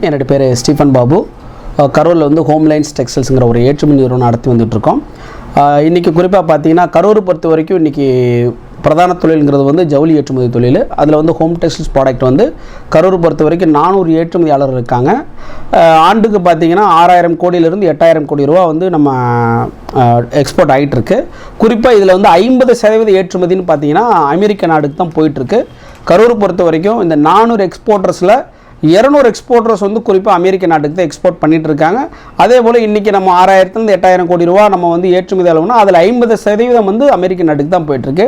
வணக்கம் என்னோட பேர் ஸ்டீஃபன் பாபு. கரூரில் வந்து ஹோம் லைன்ஸ் டெக்ஸ்டைல்ஸுங்கிற ஒரு ஏற்றுமதி நிறுவனம் நடத்தி வந்துட்டுருக்கோம் இன்றைக்கி குறிப்பாக பார்த்தீங்கன்னா கரூர் பொறுத்த வரைக்கும் இன்றைக்கி பிரதான தொழில்ங்கிறது வந்து ஜவுளி ஏற்றுமதி தொழில். அதில் வந்து ஹோம் டெக்ஸ்டைல்ஸ் ப்ராடக்ட் வந்து கரூர் பொறுத்த வரைக்கும் நானூறு ஏற்றுமதியாளர் இருக்காங்க. ஆண்டுக்கு பார்த்தீங்கன்னா ஆறாயிரம் கோடியிலிருந்து எட்டாயிரம் கோடி ரூபா வந்து நம்ம எக்ஸ்போர்ட் ஆகிட்டுருக்கு குறிப்பாக இதில் வந்து ஐம்பது சதவீத ஏற்றுமதின்னு பார்த்தீங்கன்னா அமெரிக்க நாடுக்கு தான் போயிட்டுருக்கு கரூர் பொறுத்த வரைக்கும் இந்த நானூறு எக்ஸ்போர்ட்டர்ஸில் இரநூறு எக்ஸ்போர்ட்டர்ஸ் வந்து குறிப்பாக அமெரிக்க நாட்டுக்கு தான் எக்ஸ்போர்ட் பண்ணிட்டு இருக்காங்க அதே போல் இன்றைக்கி நம்ம ஆறாயிரத்துலேருந்து எட்டாயிரம் கோடி ரூபா நம்ம வந்து ஏற்றுமதி அளவுனா அதில் ஐம்பது சதவீதம் வந்து அமெரிக்க நாட்டுக்கு தான் போயிட்டுருக்கு.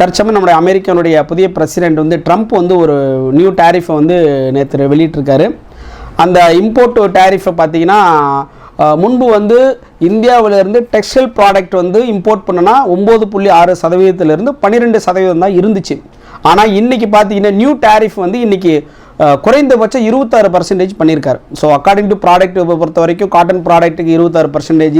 தற்சமயம் நம்முடைய அமெரிக்கனுடைய புதிய பிரசிடென்ட் வந்து ட்ரம்ப் வந்து ஒரு நியூ டேரிஃபை வந்து நேற்று வெளியிட்டிருக்காரு. அந்த இம்போர்ட் டேரிஃபை பார்த்தீங்கன்னா முன்பு வந்து இந்தியாவிலேருந்து டெக்ஸ்டைல் ப்ராடக்ட் வந்து இம்போர்ட் பண்ணனா ஒம்பது புள்ளி ஆறு சதவீதத்திலிருந்து பன்னிரெண்டு சதவீதம் தான் இருந்துச்சு. ஆனால் இன்றைக்கி பார்த்தீங்கன்னா நியூ டேரிஃப் வந்து இன்றைக்கி குறைந்தபட்சம் இருபத்தாறு பர்சன்டேஜ் பண்ணியிருக்காரு. ஸோ அக்கார்டிங் டு ப்ராடக்ட் பொறுத்த வரைக்கும் காட்டன் ப்ராடக்ட்டுக்கு இருபத்தாறு பர்சன்டேஜ்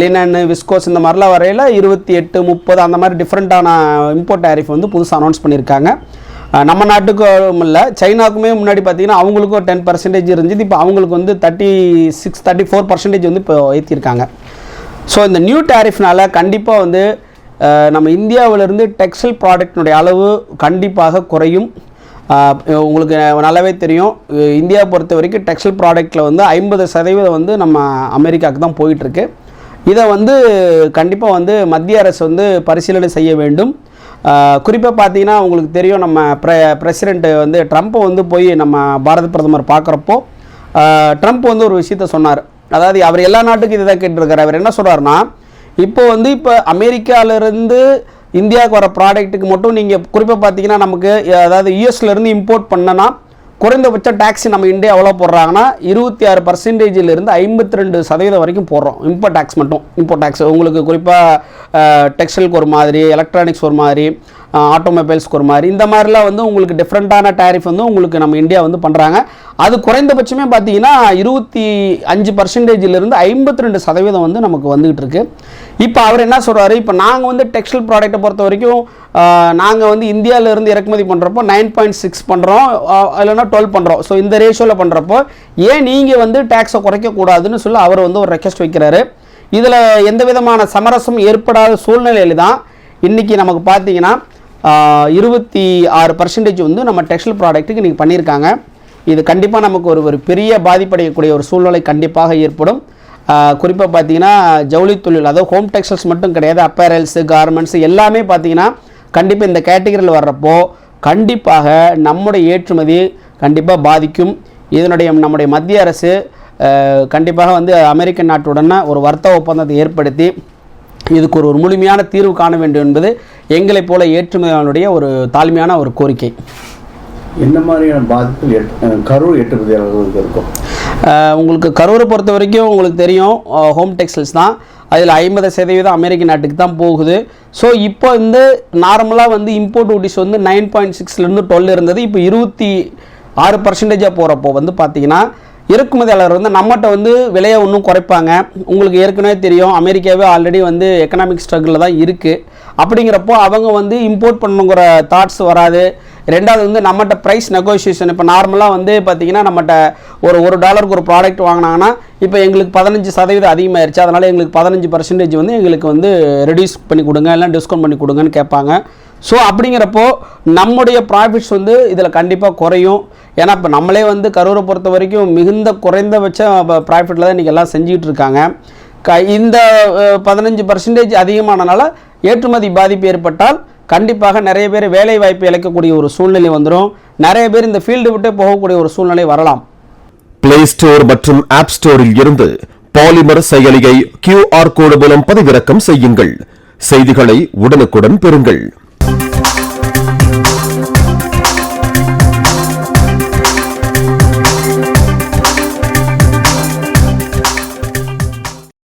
லினன் விஸ்கோஸ் இந்த மாதிரிலாம் வரையில் இருபத்தி எட்டு முப்பது அந்த மாதிரி டிஃப்ரெண்ட்டான இம்போர்ட் டேரிஃப் வந்து புதுசாக அனௌன்ஸ் பண்ணியிருக்காங்க. நம்ம நாட்டுக்கும் இல்லை சைனாக்குமே முன்னாடி பார்த்தீங்கன்னா அவங்களுக்கும் டென் பர்சன்டேஜ் இருந்துச்சு இப்போ அவங்களுக்கு வந்து thirty six thirty four percentage வந்து இப்போ ஏற்றிருக்காங்க ஸோ இந்த நியூ டேரிஃப்னால் கண்டிப்பாக வந்து நம்ம இந்தியாவிலிருந்து டெக்ஸ்டைல் ப்ராடக்ட்னுடைய அளவு கண்டிப்பாக குறையும். உங்களுக்கு நல்லாவே தெரியும். இந்தியா பொறுத்த வரைக்கும் டெக்ஸ்டைல் ப்ராடக்ட்டில் வந்து ஐம்பது சதவீதம் வந்து நம்ம அமெரிக்காவுக்கு தான் போயிட்டுருக்கு. இதை வந்து கண்டிப்பாக வந்து மத்திய அரசு வந்து பரிசீலனை செய்ய வேண்டும். குறிப்பாக பார்த்தீங்கன்னா உங்களுக்கு தெரியும் நம்ம ப்ர பிரசிடெண்ட்டு வந்து ட்ரம்ப்பை வந்து போய் நம்ம பாரத பிரதமர் பார்க்குறப்போ ட்ரம்ப் வந்து ஒரு விஷயத்த சொன்னார். அதாவது அவர் எல்லா நாட்டுக்கும் இதை தான் கேட்டிருக்காரு. அவர் என்ன சொல்கிறாருன்னா இப்போ வந்து இப்போ அமெரிக்காவிலேருந்து இந்தியாவுக்கு வர ப்ராடக்ட்டுக்கு மட்டும் நீங்கள் குறிப்பாக பார்த்தீங்கன்னா நமக்கு அதாவது யூஎஸ்லேருந்து இம்போர்ட் பண்ணனா குறைந்தபட்ச டேக்ஸ் நம்ம இந்தியா எவ்வளோ போடுறாங்கன்னா இருபத்தி ஆறு பர்சன்டேஜிலிருந்து ஐம்பத்தி ரெண்டு சதவீதம் வரைக்கும் போடுறோம். இம்போர்ட் டேக்ஸ் மட்டும். இம்போர்ட் டேக்ஸ் உங்களுக்கு குறிப்பாக டெக்ஸ்டைலுக்கு ஒரு மாதிரி எலக்ட்ரானிக்ஸ் ஒரு மாதிரி ஆட்டோமொபைல்ஸ்க்கு ஒரு மாதிரி. இந்த மாதிரிலாம் வந்து உங்களுக்கு டிஃப்ரெண்ட்டான டேரிஃப் வந்து உங்களுக்கு நம்ம இந்தியா வந்து பண்ணுறாங்க அது குறைந்தபட்சமே பார்த்தீங்கன்னா இருபத்தி அஞ்சு பர்சன்டேஜிலிருந்து ஐம்பத்தி ரெண்டு சதவீதம் வந்து நமக்கு வந்துகிட்டு இருக்கு. இப்போ அவர் என்ன சொல்கிறாரு இப்போ நாங்கள் வந்து டெக்ஸ்டைல் ப்ராடக்ட்டை பொறுத்த வரைக்கும் நாங்கள் வந்து இந்தியாவிலேருந்து இறக்குமதி பண்ணுறப்போ நைன் பாயிண்ட் சிக்ஸ் பண்ணுறோம் இல்லைன்னா டுவெல் பண்ணுறோம் ஸோ இந்த ரேஷியோவில் பண்ணுறப்போ ஏன் நீங்கள் வந்து டேக்ஸை குறைக்கக்கூடாதுன்னு சொல்லி அவர் வந்து ஒரு ரெக்வஸ்ட் வைக்கிறாரு. இதில் எந்த விதமான சமரசம் ஏற்படாத சூழ்நிலையில் தான் இன்றைக்கி நமக்கு பார்த்தீங்கன்னா இருபத்தி ஆறு பர்சன்டேஜ் வந்து நம்ம டெக்ஸ்டைல் ப்ராடக்ட்டுக்கு இன்றைக்கி பண்ணியிருக்காங்க. இது கண்டிப்பாக நமக்கு ஒரு ஒரு பெரிய பாதிப்படையக்கூடிய ஒரு சூழ்நிலை கண்டிப்பாக ஏற்படும். குறிப்பாக பார்த்தீங்கன்னா ஜவுளி தொழில் அதாவது ஹோம் டெக்ஸ்டைல்ஸ் மட்டும் கிடையாது அப்பேரல்ஸு கார்மெண்ட்ஸ் எல்லாமே பார்த்தீங்கன்னா கண்டிப்பாக இந்த கேட்டகரியில் வர்றப்போ கண்டிப்பாக நம்முடைய ஏற்றுமதி கண்டிப்பாக பாதிக்கும். இதனுடைய நம்முடைய மத்திய அரசு கண்டிப்பாக வந்து அமெரிக்க நாட்டுடன ஒரு வர்த்தக ஒப்பந்தத்தை ஏற்படுத்தி இதுக்கு ஒரு ஒரு முழுமையான தீர்வு காண வேண்டும் என்பது எங்களைப் போல ஏற்றுமதியாளருடைய ஒரு தாழ்மையான ஒரு கோரிக்கை. என்ன மாதிரியான பாதிப்புகள் கரூர் ஏற்றுமதியாளர்களுக்கு இருக்கும்? உங்களுக்கு கரூரை பொறுத்த வரைக்கும் உங்களுக்கு தெரியும் ஹோம் டெக்ஸ்டைல்ஸ் தான். அதில் ஐம்பது சதவீதம் அமெரிக்க நாட்டுக்கு தான் போகுது. ஸோ இப்போ இந்த நார்மலாக வந்து இம்போர்ட் டியூட்டிஸ் வந்து நைன் பாயிண்ட் சிக்ஸ்லேருந்து டுவெல் இருந்தது. இப்போ இருபத்தி ஆறு பர்சன்டேஜாக போகிறப்போ வந்து பார்த்தீங்கன்னா இறக்குமதியாளர் வந்து நம்மகிட்ட வந்து விலையை இன்னும் குறைப்பாங்க. உங்களுக்கு ஏற்கனவே தெரியும் அமெரிக்காவே ஆல்ரெடி வந்து எக்கனாமிக் ஸ்ட்ரகிளில் தான் இருக்குது அப்படிங்கிறப்போ அவங்க வந்து இம்போர்ட் பண்ணுங்கிற தாட்ஸ் வராது. ரெண்டாவது வந்து நம்மகிட்ட ப்ரைஸ் நெகோசியேஷன் இப்போ நார்மலாக வந்து பார்த்திங்கன்னா நம்மகிட்ட ஒரு ஒரு டாலருக்கு ஒரு ப்ராடக்ட் வாங்கினாங்கன்னா இப்போ எங்களுக்கு பதினஞ்சு சதவீதம் அதிகமாகிருச்சு அதனால் எங்களுக்கு பதினஞ்சு பர்சன்டேஜ் வந்து எங்களுக்கு வந்து ரெடியூஸ் பண்ணி கொடுங்க இல்லை டிஸ்கவுண்ட் பண்ணி கொடுங்கன்னு கேட்பாங்க. ஸோ அப்படிங்கிறப்போ நம்முடைய ப்ராஃபிட்ஸ் வந்து இதில் கண்டிப்பாக குறையும். ஏன்னா இப்போ நம்மளே வந்து கரூரை பொறுத்த வரைக்கும் மிகுந்த குறைந்தபட்ச ப்ராஃபிட்டில் தான் இன்றைக்கி எல்லாம் செஞ்சுக்கிட்டு இருக்காங்க. க இந்த பதினஞ்சு பர்சன்டேஜ் அதிகமானனால ஏற்றுமதி பாதிப்பு ஏற்பட்டால் கண்டிப்பாக நிறைய பேர் வேலை வாய்ப்பு இழக்கக்கூடிய ஒரு சூழ்நிலை வந்துடும் நிறைய பேர் இந்த ஃபீல்டு விட்டு போகக்கூடிய ஒரு சூழ்நிலை வரலாம். பிளே ஸ்டோர் மற்றும் ஆப் ஸ்டோரில் இருந்து பாலிமர் செயலியை கியூஆர் கோடு மூலம் பதிவிறக்கம் செய்யுங்கள். செய்திகளை உடனுக்குடன் பெறுங்கள்.